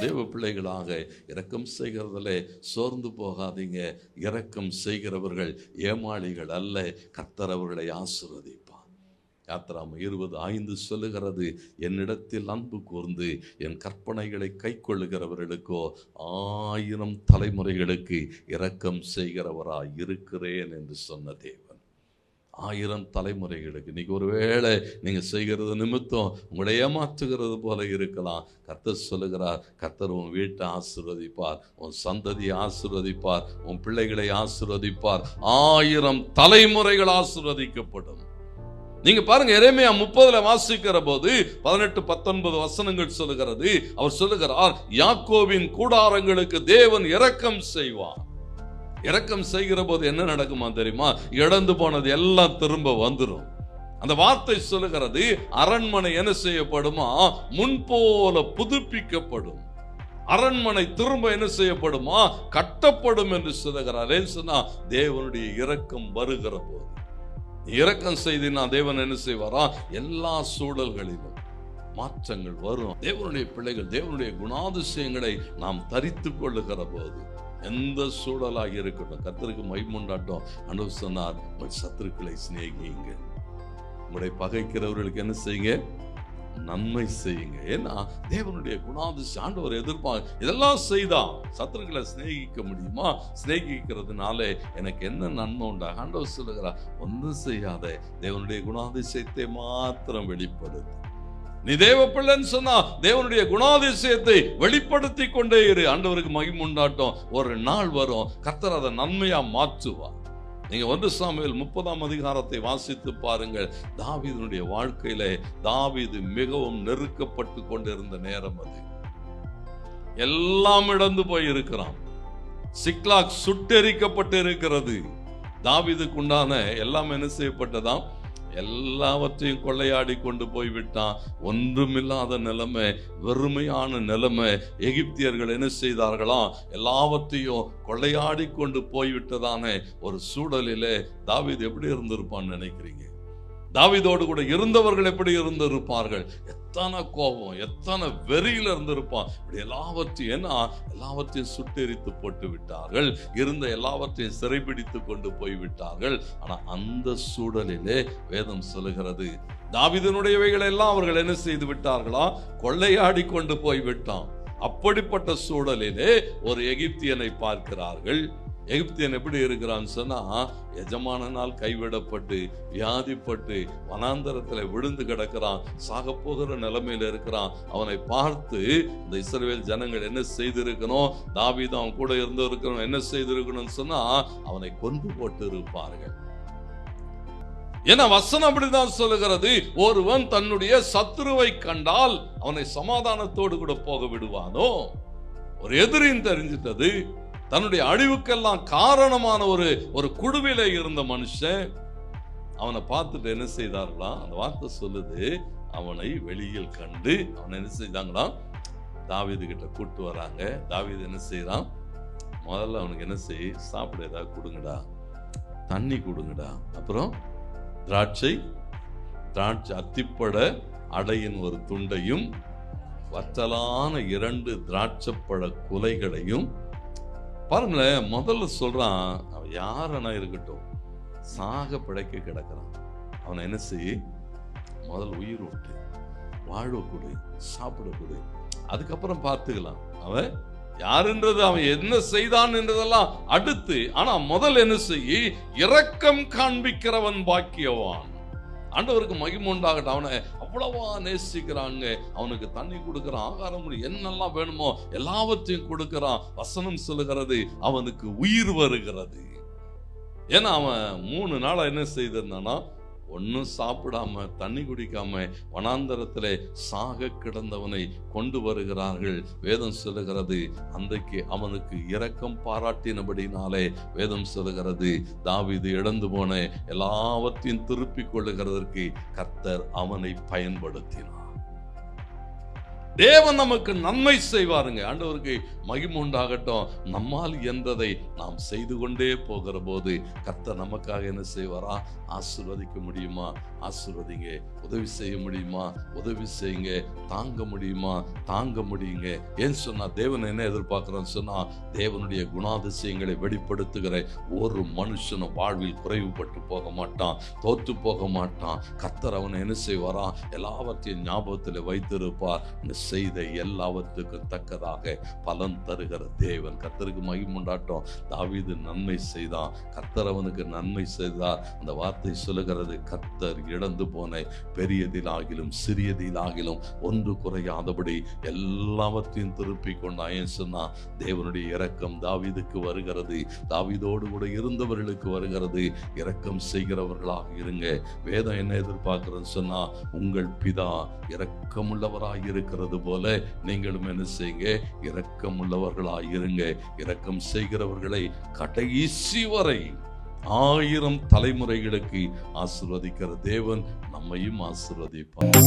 தேவ பிள்ளைகளாக இரக்கம் செய்கிறதிலே சோர்ந்து போகாதீங்க. இரக்கம் செய்கிறவர்கள் ஏமாளிகள் அல்ல. கத்தரவர்களை ஆசிர்வதிப்பார். யாத்திராம இருபது ஐந்து சொல்லுகிறது என்னிடத்தில் அன்பு கூர்ந்து என் கற்பனைகளை கை கொள்ளுகிறவர்களுக்கோ ஆயிரம் தலைமுறைகளுக்கு இரக்கம் செய்கிறவராய் இருக்கிறேன் என்று சொன்ன தேவன். ஆயிரம் தலைமுறைகளுக்கு. இன்னைக்கு ஒருவேளை நீங்கள் செய்கிறது நிமித்தம் உங்களை ஏமாற்றுகிறது போல இருக்கலாம். கர்த்தர் சொல்லுகிறார் கர்த்தர் உன் வீட்டை ஆசீர்வதிப்பார் உன் சந்ததியை ஆசீர்வதிப்பார் உன் பிள்ளைகளை ஆசீர்வதிப்பார். ஆயிரம் தலைமுறைகள் ஆசிர்வதிக்கப்படும். நீங்க பாருங்க இறைமையா முப்பதுல வாசிக்கிற போது பதினெட்டு பத்தொன்பது வசனங்கள் சொல்லுகிறது. அவர் சொல்லுகிறார் யாக்கோவின் கூடாரங்களுக்கு தேவன் இரக்கம் செய்வார். இரக்கம் செய்கிற போது என்ன நடக்குமா தெரியுமா? இழந்து போனது எல்லாம் திரும்ப வந்துடும் அந்த வார்த்தை சொல்லுகிறது அரண்மனை என்ன செய்யப்படுமா? முன்போல புதுப்பிக்கப்படும். அரண்மனை திரும்ப என்ன செய்யப்படுமா? கட்டப்படும் என்று சொல்லுகிறார். ஏன் சொன்னா தேவனுடைய இரக்கம் வருகிற போது இரக்கம் நான் தேவன் என்ன செய்வாரா? எல்லா சூழல்களிலும் மாற்றங்கள் வரும். தேவனுடைய பிள்ளைகள் தேவனுடைய குணாதிசயங்களை நாம் தரித்து கொள்ளுகிற போது எந்த சூழலாக இருக்கட்டும் கத்தருக்கு மைமுண்டாட்டம் அனு சொன்னார் உங்கள் சத்துருக்களை சிநேகிங்க உங்களை பகைக்கிறவர்களுக்கு என்ன செய்யுங்க நன்மை செய்யுங்க. ஏன்னா தேவனுடைய குணாதிசி ஆண்டவர் எதிர்ப்பாங்க இதெல்லாம் செய்தா சத்துருக்களை சிநேகிக்க முடியுமா? சிநேகிக்கிறதுனால எனக்கு என்ன நன்மை உண்டா ஆண்டவர் சொல்லுகிறா ஒன்றும் செய்யாத. தேவனுடைய குணாதிசயத்தை மாத்திரம் வெளிப்படுத்து. நீ தேவ பிள்ளைன்னு சொன்னா தேவனுடைய குணாதிசயத்தை வெளிப்படுத்தி கொண்டே இரு. ஆண்டவருக்கு மகிமுண்டாட்டம் ஒரு நாள் வரும் கர்த்தர் அதை நன்மையா மாற்றுவார். நீங்க ஒன்று சாமியில் முப்பதாம் அதிகாரத்தை வாசித்து பாருங்கள். தாவிதனுடைய வாழ்க்கையில தாவீது மிகவும் நெருக்கப்பட்டு கொண்டிருந்த நேரம் அது. எல்லாம் இழந்து போய் இருக்கிறான் சிக்லாக் சுட்டெரிக்கப்பட்டு இருக்கிறது தாவீதுக்கு உண்டான எல்லாம் என்ன செய்யப்பட்டதாம்? எல்லாவற்றையும் கொள்ளையாடி கொண்டு போய்விட்டான். ஒன்றுமில்லாத நிலைமை வெறுமையான நிலைமை. எகிப்தியர்கள் என்ன செய்தார்களாம் எல்லாவற்றையும் கொள்ளையாடி கொண்டு போய்விட்டதான. ஒரு சூழலிலே தாவீது எப்படி இருந்திருப்பான்னு நினைக்கிறீங்க? தாவிதோடு கூட இருந்தவர்கள் எப்படி இருந்திருப்பார்கள்? எத்தனை கோபம் எத்தனை வெறியில இருந்திருப்பான். இப்படி எல்லாவற்றையும் ஏன்னா எல்லாவற்றையும் சுட்டெரித்து போட்டு விட்டார்கள். இருந்த எல்லாவற்றையும் சிறைபிடித்து கொண்டு போய் விட்டார்கள். ஆனா அந்த சூழலிலே வேதம் சொல்லுகிறது தாவிதனுடையவைகளை எல்லாம் அவர்கள் என்ன செய்து விட்டார்களா? கொள்ளையாடி கொண்டு போய் விட்டான். அப்படிப்பட்ட சூழலிலே ஒரு எகிப்தியனை பார்க்கிறார்கள். எகிப்தியன் எப்படி இருக்கிறான்னு சொன்னா எஜமானனால் கைவிடப்பட்டு வியாதிப்பட்டு வனாந்தரத்துல விழுந்து கிடக்கிறான் சாக போகிற நிலைமையில இருக்கிறான். அவனை பார்த்து இந்த இஸ்ரேல் ஜனங்கள் என்ன செய்திருக்கணும்? தாவீது அவன் கூட இருந்து இருக்கணும் என்ன செய்திருக்கணும்னு சொன்னா அவனை கொண்டு போட்டு இருப்பார்கள் ஏன்னா வசனம் அப்படிதான் சொல்லுகிறது. ஒருவன் தன்னுடைய சத்துருவை கண்டால் அவனை சமாதானத்தோடு கூட போக விடுவானோ? ஒரு எதிரின்னு தெரிஞ்சிட்டது. தன்னுடைய அழிவுக்கெல்லாம் காரணமான ஒரு ஒரு குழுவில இருந்த மனுஷன் அவனை பார்த்துட்டு என்ன செய்தார்களாம் அந்த வார்த்தை சொல்லுது அவனை வெளியில் கண்டு அவனை என்ன செய்தாங்களாம்? தாவீது கிட்ட கூட்டு வராங்க. தாவீது என்ன செய்யறான் முதல்ல அவனுக்கு என்ன செய் சாப்பிட ஏதாவது கொடுங்கடா. தண்ணி கொடுங்கடா. அப்புறம் திராட்சை திராட்சை அத்திப்பட அடையின் ஒரு துண்டையும் வற்றலான இரண்டு திராட்சைப்பழ குலைகளையும் பாருங்களேன் முதல்ல சொல்றான் அவன் யாரனா இருக்கட்டும் சாக பிழைக்க கிடக்கிறான். அவனை என்ன செய் முதல்ல உயிர் விட்டு வாழ சாப்பிடக்கூடு சாப்பிட அதுக்கப்புறம் பார்த்துக்கலாம். அவன் யாருன்றது அவன் என்ன செய்தான் என்றதெல்லாம் அடுத்து ஆனா முதல் என்ன செய் இரக்கம் காண்பிக்கிறவன் பாக்கியவான். ஆண்டவருக்கு மகிமை உண்டாகட்டும். அவனை அவ்வளவா நேசிக்கிறாங்க. அவனுக்கு தண்ணி கொடுக்குறான் ஆகாரம் என்னெல்லாம் வேணுமோ எல்லாவற்றையும் கொடுக்குறான். வசனம் சொல்லுகிறது அவனுக்கு உயிர் வருகிறது. ஏன்னா அவன் மூணு நாளா என்ன செய்திருந்தானா ஒன்றும் சாப்பிடாம தண்ணி குடிக்காம வனாந்தரத்தில் சாக கிடந்தவனை கொண்டு வருகிறார்கள். வேதம் சொல்லுகிறது அன்றைக்கு அவனுக்கு இரக்கம் பாராட்டினபடினாலே வேதம் சொல்லுகிறது தாவீது இழந்து போன எல்லாவற்றையும் திருப்பிக் கொள்ளுகிறதற்கு கர்த்தர் அவனை பயன்படுத்தினார். தேவன் நமக்கு நன்மை செய்வாருங்க. ஆண்டவருக்கு மகிமுண்டாகட்டும் நம்மால் என்றதை நாம் செய்து கொண்டே போகிற போது கர்த்தர் நமக்காக என்ன செய்வாரா? ஆசிர்வதிக்க முடியுமா? ஆசிர்வதிங்க. உதவி செய்ய முடியுமா? உதவி செய்யுங்க. தாங்க முடியுமா? தாங்க முடியுங்க. ஏன் சொன்னா தேவன் என்ன எதிர்பார்க்கிறோன்னு சொன்னா தேவனுடைய குணாதிசயங்களை வெளிப்படுத்துகிற ஒரு மனுஷனும் வாழ்வில் குறைவுபட்டு போக மாட்டான் தோற்று போக மாட்டான். கர்த்தர் அவனை என்ன செய்வாரா? எல்லாவற்றையும் ஞாபகத்தில் வைத்திருப்பார். இந்த செய்த எல்லாவற்றுக்கும் தக்கதாக பலன் தருகிற தேவன். கத்தருக்கு மகிமுண்டாட்டம் தாவிது நன்மை செய்தான். கத்தர் அவனுக்கு நன்மை செய்தார். அந்த வார்த்தை சொல்லுகிறது கத்தர் இழந்து போன பெரியதிலாகிலும் சிறியதிலாகிலும் ஒன்று குறையாதபடி எல்லாவற்றையும் திருப்பி கொண்டான் ஏன் சொன்னா தேவனுடைய இரக்கம் தாவீதுக்கு வருகிறது. தாவிதோடு கூட இருந்தவர்களுக்கு வருகிறது. இரக்கம் செய்கிறவர்களாக இருங்க. வேதம் என்ன எதிர்பார்க்கிறதுன்னு சொன்னா உங்கள் பிதா இரக்கமுள்ளவராக இருக்கிறது போல நீங்களும் என்ன செய்யுங்க? இரக்கமுள்ளவர்களாய் இருங்க இரக்கம் செய்கிறவர்களை கடைசி வரை ஆயிரம் தலைமுறைகளுக்கு ஆசிர்வதிக்கிற தேவன் நம்மையும் ஆசிர்வதிப்பார்.